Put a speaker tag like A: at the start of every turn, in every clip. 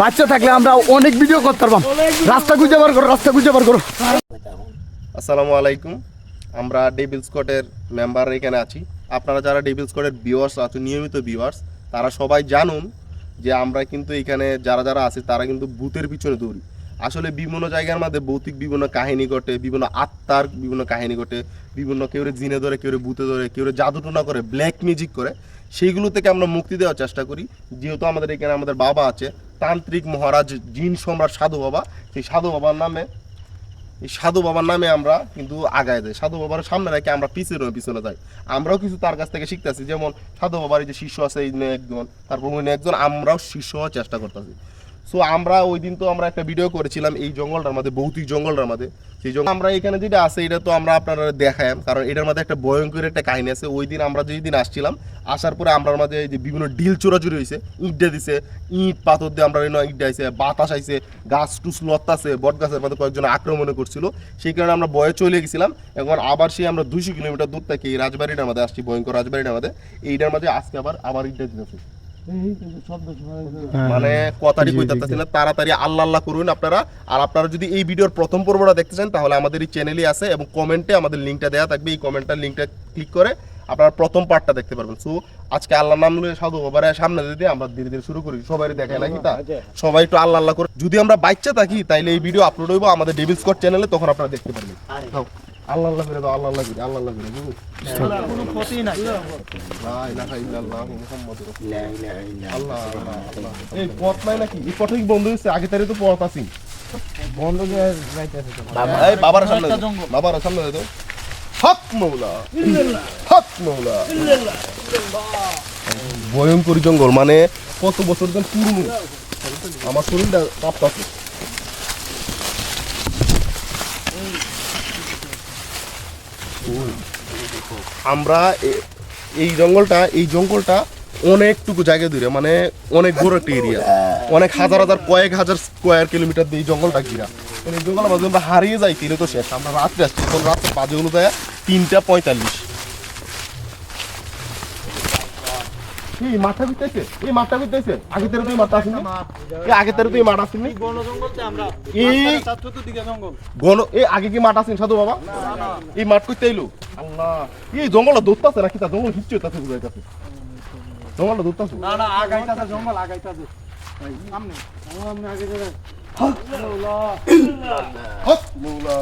A: বাচ্চা থাকলে আমরা অনেক ভিডিও করতে পারবাম রাস্তা খুঁজে বার করো, রাস্তা খুঁজে বার করো।
B: আসসালামু আলাইকুম। আমরা ডেভিল স্কটের মেম্বার এখানে আছি। আপনারা যারা ডেভিল স্কটের ভিউয়ার্স আছেন নিয়মিত ভিউয়ার্স তারা সবাই জানুন যে আমরা কিন্তু এখানে যারা যারা আছে, তারা কিন্তু বুথের পিছনে দৌড়ি। আসলে বিভিন্ন জায়গার মধ্যে ভৌতিক বিভিন্ন কাহিনী ঘটে, বিভিন্ন আত্মার বিভিন্ন কাহিনী ঘটে, বিভিন্ন কেউ জিনে ধরে কেউ ভূতে ধরে কেউ জাদুটোনা করে ব্ল্যাক মিউজিক করে, সেইগুলো থেকে আমরা মুক্তি দেওয়ার চেষ্টা করি। যেহেতু আমাদের এখানে আমাদের বাবা আছে, তান্ত্রিক মহারাজ জিন সম্রাট সাধু বাবা, সেই সাধু বাবার নামে, এই সাধু বাবার নামে আমরা কিন্তু আগায় যাই। সাধু বাবার সামনে রেখে আমরা পিছনে পিছনে যাই। আমরাও কিছু তার কাছ থেকে শিখতেছি, যেমন সাধু বাবার যে শিষ্য আছে, এই একজন, তারপর একজন, আমরাও শিষ্য হওয়ার চেষ্টা করতেছি। সো আমরা ওই দিন তো আমরা একটা ভিডিও করেছিলাম এই জঙ্গলটার মধ্যে, ভৌতিক জঙ্গলটার মধ্যে। সেই জঙ্গল আমরা এখানে যেটা আছে, এটা তো আমরা আপনারা দেখাই কারণ এটার মধ্যে একটা ভয়ঙ্কর একটা কাহিনী আছে। ওই দিন আমরা যেই দিন আসছিলাম, আসার পরে আমরা মাঝে এই যে বিভিন্ন ডিল চোরাচুরি হয়েছে ইটটা দিছে, ইট, পাথর দিয়ে আমরা ইট আইছে, বাতাস আইছে, গাছ টুস লত্তাছে বট গাছের মধ্যে কয়েকজন আক্রমণ করছিল। সেই কারণে আমরা বয়ে চলে গেছিলাম। এখন আবার সেই আমরা দুইশো কিলোমিটার দূর থেকে এই রাজবাড়িটার মধ্যে আসছি, ভয়ঙ্কর রাজবাড়িটার মধ্যে। এইটার মধ্যে আজকে আবার আবার ইটটা দিতেছে। মানে কথাটি কইতাছি না তাড়াতাড়ি আল্লাহ আল্লাহ করুন আপনারা। আর আপনারা যদি এই ভিডিওর প্রথম পর্বটা দেখতে চান তাহলে আমাদের এই চ্যানেলই আছে এবং কমেন্টে আমাদের লিঙ্কটা দেওয়া থাকবে। এই কমেন্টটার লিঙ্কটা ক্লিক করে আপনারা প্রথম পার্টটা দেখতে পারবেন। সো আজকে আল্লাহ নাম লয়ে সাধু বাবার সামনে যদি আমরা ধীরে ধীরে শুরু করি সবাই দেখে নাকি তা? সবাই একটু আল্লাহ আল্লাহ করে যদি আমরা বাচ্চা থাকি তাইলে এই ভিডিও আপলোড হইব আমাদের ডেভিল স্কট চ্যানেলে তখন আপনারা দেখতে পারবেন। আল্লাহ আল্লাহ করে দাও আল্লাহ আল্লাহ করে আল্লাহ আল্লাহ করে বুঝো লা ইলাহা ইল্লাল্লাহ মুহাম্মাদুর রাসূলুল্লাহ। আল্লাহ আল্লাহ, আল্লাহ। এই পথ নাই নাকি? এই পথে বন্ধ হয়েছে আগে তারে তো পথ আছে
A: বন্ধ
B: এই বাবার সামনে দে বাবার সামনে দাও। হক মৌলা। হক মৌলা। ভয়ঙ্কর জঙ্গল মানে কত বছর পুরনো। আমার শরীরটা কাঁপতাছে। আমরা এই জঙ্গলটা এই জঙ্গলটা অনেকটুকু জায়গা দূরে মানে অনেক বড় একটা এরিয়া অনেক হাজার হাজার, কয়েক হাজার স্কোয়ার কিলোমিটার দিয়ে জঙ্গলটা ঘিরা। মানে জঙ্গলের মাঝে আমরা হারিয়ে যাই তাহলে তো শেষ। আমরা রাত্রে আসছি তখন রাত্রে বাজে অনুযায়ী তিনটা পঁয়তাল্লিশ। এই মাঠটা বিতাইছে এই মাঠটা বিতাইছে আগে তেরে তুই মাঠটা আসিনি। এই আগে তেরে তুই মাঠ আসিনি। এই গণ এই আগে কি মাঠ আসেন সাধু বাবা? এই মাঠ করতে এলো আল্লাহ। এই জঙ্গলটা দৌড়তাছে নাকি? তা জঙ্গল হিচ্ছু হইতাছে বুঝাই কাছে জঙ্গলটা দৌড়তাছে।
A: না না আগাইতাছে জঙ্গল আগাইতাছে। সামনে। সামনে আগে যাবে।
B: হক মৌলা।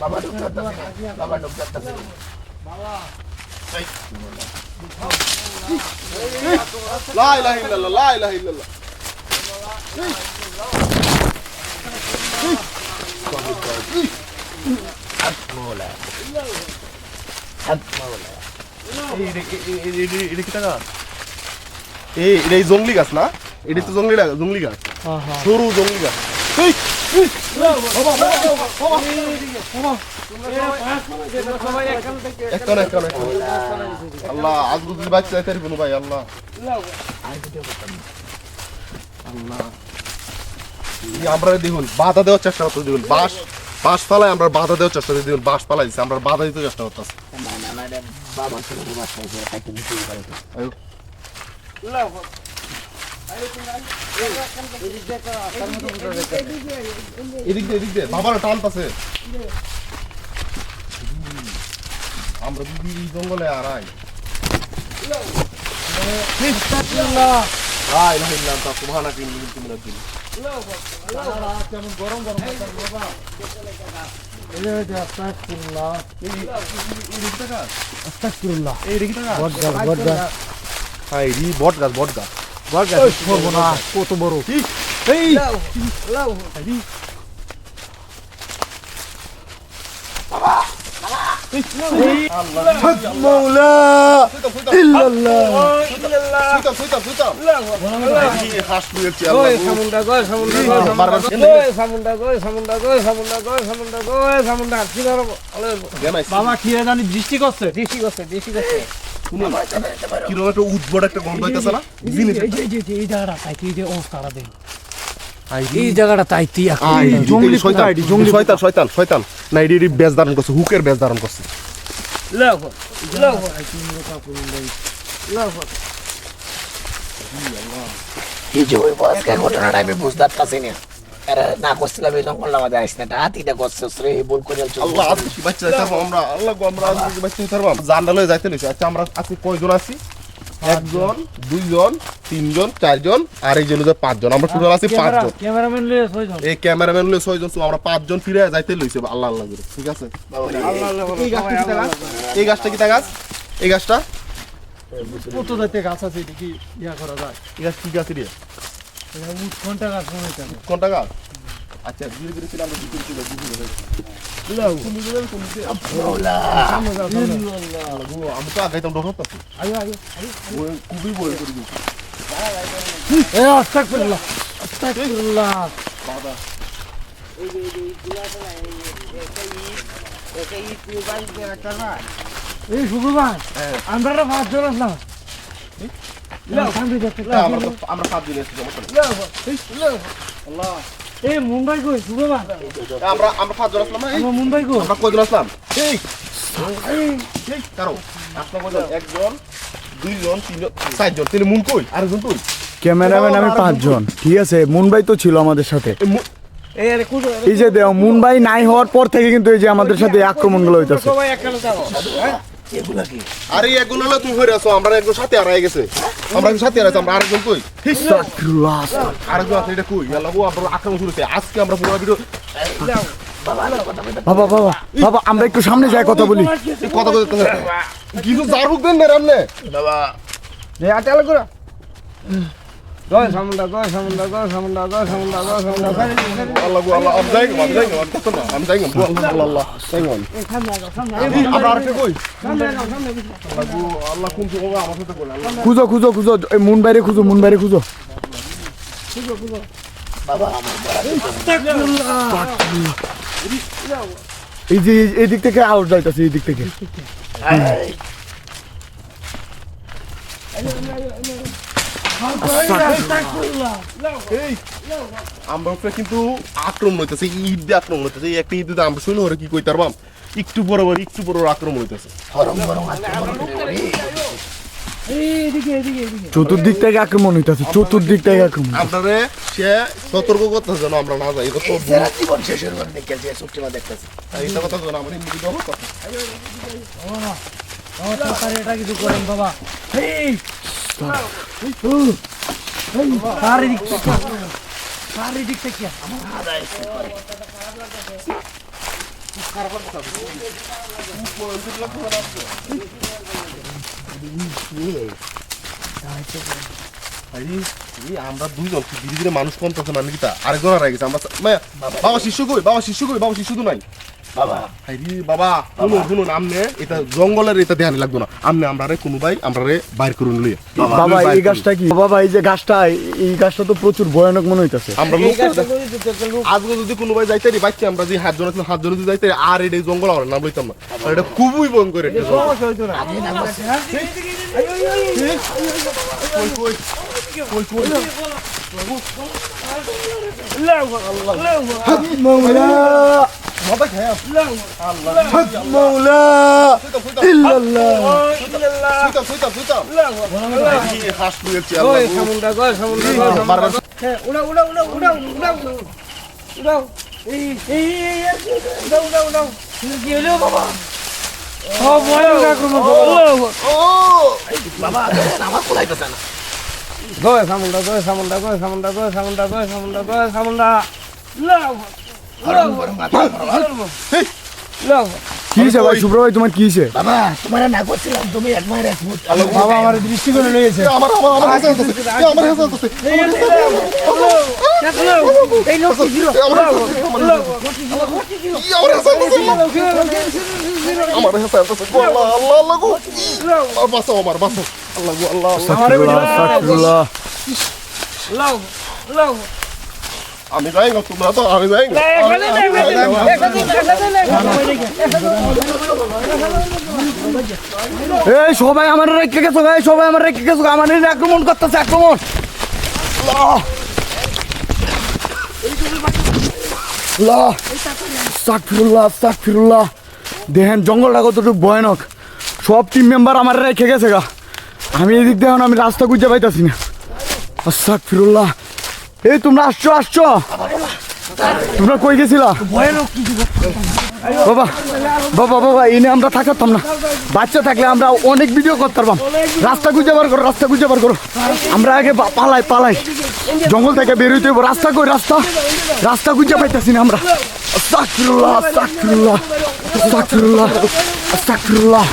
B: বাবা ঢুকতাছে বাবা ঢুকতাছে লা ইলাহা ইল্লাল্লাহ লা ইলাহা ইল্লাল্লাহ এই রে- এ- এ- এ- এ- এটা কি টাকা এই এটা এই জঙ্গলি গাছ না এটা তো জঙ্গলি গাছ জঙ্গলি গাছ সরু জঙ্গলি গাছ বাবা, বাবা, বাবা, বাবা। আল্লাহ ভাই আল্লাহ আল্লাহ আমরা দেখুন বাধা দেওয়ার চেষ্টা করতে দেখুন বাঁশ বাঁশ পালাই আমরা বাধা দেওয়ার চেষ্টা করতে দেখুন বাঁশ পালাই আমরা বাধা দিতে চেষ্টা করতেছি আয়ো। এদিক দিয়ে এদিক দিয়ে বাবার টানতাছে আমরা যদি এই জঙ্গলে আড়াই দেখি টাকা
A: বট গাছ বট গাছ কত বড়
B: এই।
A: বাবা কি জানি দৃষ্টি করছে
C: দেশি করছে দেশি করছে
B: শুনুন, কীরকম একটা উদ্ভট একটা গন্ধ হইতেছে না?
A: এই জায়গাটা তাই এই যে অবস্থাটা দেন
C: এই জায়গাটা তাইতি
A: জঙ্গলি
B: শয়তান?
A: জঙ্গলি
B: শয়তান শয়তান। শয়তান না এটি এটি বেজ ধারণ করছে হুকের বেজ ধারণ করছে।
C: লাও লাও
D: এই যে ওই বয়স্ক ঘটনাটা আমি বুঝতে পারছি না। না করছিলাম এই জঙ্গল আমাদের আসছে না। হাতিটা করছে রে বল করে
B: আল্লাহ আজকে কি বাচ্চা যাইতে আমরা আল্লাহ গো আমরা আজকে কি বাচ্চা যাইতে পারব জান্ডালে যাইতে লইছে আচ্ছা আমরা আজকে কয়জন আছি? একজন দুইজন তিনজন চারজন আর এই জন্য পাঁচজন। আমরা টোটাল আছি পাঁচজন।
C: ক্যামেরাম্যান লয়ে ছয়জন।
B: এই ক্যামেরাম্যান লই ছয়জন তো আমরা পাঁচজন ফিরে যাইতে লইছে। আল্লাহ আল্লাহ করে। ঠিক আছে?
C: আল্লাহ আল্লাহ
B: এই গাছটা কি গাছ? এই গাছটা কি গাছ? এই গাছটা?
A: কত যাইতে গাছ আছে এটি কি ইয়া করা যায়?
B: এই গাছ কি গাছ রে?
C: মনে হইতাছে
B: কোনটা গাছ? আচ্ছা ধীরে ধীরে ছিল আমরা দুপুরে ছিল দুপুরে আমি তো। আগাইতাম
C: আয়ো আয়ো
B: খুবই বই করে
C: আস্তাগফিরুল্লাহ এই শুক্রবার আমরা পাঁচ জন আসলাম। মুম্বাই কই শুক্রবার
B: আমরা আমরা পাঁচজন আসলাম না? এই
C: আমরা মুম্বাই কই?
B: আমরা কয়জন আসলাম? এই
C: এই,
B: এই। কারও আসলাম কয়জন? একজন দুইজন তিনজন চারজন। তিনি মুন কই? আরেকজন তুই
A: ক্যামেরাম্যান আমি পাঁচজন। ঠিক আছে মুনবাই তো ছিল আমাদের সাথে।
B: এই
A: যে দেও মুনবাই নাই হওয়ার পর থেকে কিন্তু এই যে আমাদের সাথে আক্রমণগুলো হইতাছে।
D: এগুলা কি?
B: আরে একজন হলো তুই হয়ে আছো আমরা একজন সাথে হারাই গেছে। আমরা একজন সাথে হারাইছি আমরা আরেকজন কই? আরেকজন আছে এটা কই? আল্লাহ আমরা আক্রমণ শুরু আজকে আমরা পুরো ভিডিও
A: বাবা বাবা বাবা আমরা একটু সামনে যাই কথা বলি।
B: কথা কইতে কিছু জারুক দেন না রান্নে
C: এই আটাল করে জয় সামুন্ডা জয় সামুন্ডা জয় সামুন্ডা জয় সামুন্ডা সামুন্ডা
B: আল্লাহ আল্লাহ আমি যাই আমি যাই আমি যাই আল্লাহ আল্লাহ যাই
A: খুঁজো খুঁজো খুঁজো এই মুনবাইরে খুঁজো মুনবাইরে খুঁজো। এই যে এই- এই দিক থেকে আউট যাইতাছে এই দিক থেকে।
B: আমরা উপরে কিন্তু আক্রমণ হইতেছে ঈদ দিয়ে আক্রমণ হইতেছে। একটা ঈদ আমরা শুনে ওরা কি কই তারবাম একটু বড় একটু বড় আক্রমণ হইতেছে।
A: চতুর্দিক থেকে আক্রমণ হইতাছে চতুর্দিক থেকে আক্রমণ।
B: আপনারে সে সতর্ক করতেছে যেন আমরা না যাই
D: জীবন শেষের দেখতেছি।
B: এইটা কথা যেন আমার কথা। কথা
C: এটা কিছু করেন বাবা। এই চারিদিক চারিদিক থেকে
B: আমরা দুইজন কি ধীরে ধীরে মানুষ কমতেছে মানে কি তা আরেকজন আর গেছে আমরা বাবা শিশু কই বাবা শিশু কই বাবা শিশু তো নাই
D: বাবা
B: বাবা শুনুন শুনুন আমনে এটা জঙ্গলের এটা ধ্যান লাগবে না আমনে আমরা রে কোনো ভাই আমরা রে বাইর করুন লইয়া
A: বাবা এই গাছটা কি বাবা এই যে গাছটা এই গাছটা তো প্রচুর ভয়ানক মনে হইতাছে
B: আমরা
C: এই
B: আজকে যদি কোনো ভাই যাইতে বাচ্চা আমরা যে হাত জন হাত জন যদি যাইতে আর এটা জঙ্গল আমরা নাম লইতাম না এটা খুবই ভয়ঙ্কর একটা জঙ্গল।
D: আমার কোলাইতেছে না
C: গয় সামুন্ডা গয় সামুন্ডা গয় সামুন্ডা গয় সামুন্ডা গয় সামুন্ডা গয় সামুন্ডা
A: কি হয়েছে ভাই শুভ্র ভাই তোমার কি হয়েছে
D: বাবা তোমার না করছিলাম তুমি একবার
A: বাবা আমার দৃষ্টিকোণে লইয়েছে
B: আমার আমার আমার হাসা হইতেছে আমার হাসা হইতেছে
C: এই লোক কি ছিল
B: আমার হাসা হাসা হাসা আল্লাহ আল্লাহ আল্লাহ গো আর বাঁচাও আমার বাঁচাও আল্লাহ গো আল্লাহ আল্লাহ
A: আস্তাগফিরুল্লাহ, আস্তাগফিরুল্লাহ।
B: আমি যাই না তোমরা তো আমি যাই না
A: এই সবাই আমার রেখে গেছো ভাই সবাই আমার রেখে গেছো আমার আক্রমণ করতেছে আক্রমণ। আস্তাগফিরুল্লাহ আস্তাগফিরুল্লাহ দেখেন জঙ্গলটা কতটুকু ভয়ানক। সব টিম মেম্বার আমার রেখে গেছে গা। আমি এদিক দেখুন আমি রাস্তা খুঁজে পাইতাছি না। আস্তাগফিরুল্লাহ এই, তোমরা আসছো আসছো। তোমরা কই গেছিলা? বাবা বাবা বাবা, এনে আমরা থাকতাম না। বাচ্চা থাকলে আমরা অনেক ভিডিও করতে পারবাম রাস্তা খুঁজে বার করো, রাস্তা খুঁজে বার করো। আমরা আগে পালাই পালাই। জঙ্গল থেকে বেরোইতে হইব। রাস্তা কই, রাস্তা? রাস্তা খুঁজে পাইতেছি না আমরা। আস্তাগফিরুল্লাহ আস্তাগফিরুল্লাহ আস্তাগফিরুল্লাহ আস্তাগফিরুল্লাহ।